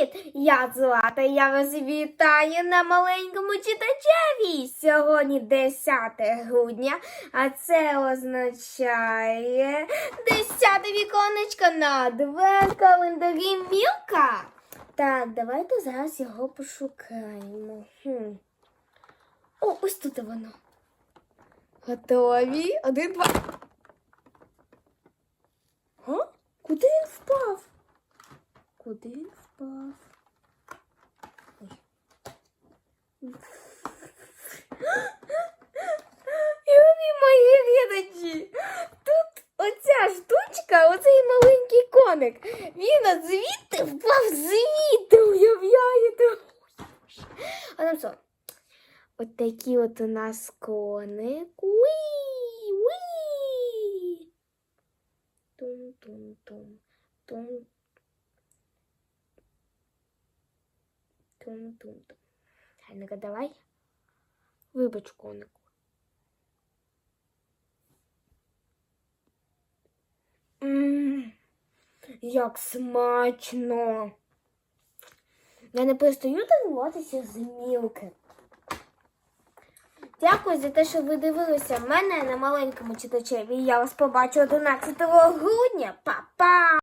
Привіт! Я Злата. Я вас вітаю на маленькому читачеві. Сьогодні 10 грудня, а це означає 10 віконечко на два календарі Мілка. Так, давайте зараз його пошукаємо. Хм. О, ось тут воно. Готові? Один, два. Га? Куди він впав? Куди він впав? Мої глядачі, тут оця штучка, оцей маленький коник, він звідти впав звідти, уявляєте? А там що? От такі от у нас коник. Уі, уі. Тум-тум-тум. Тум. Тум-тум-тум. Гайника, давай. Вибач конику. Ммм, як смачно. Я не перестаю дивуватися з мілки. Дякую за те, що ви дивилися мене на маленькому читачеві. Я вас побачу 11 грудня. Па-па!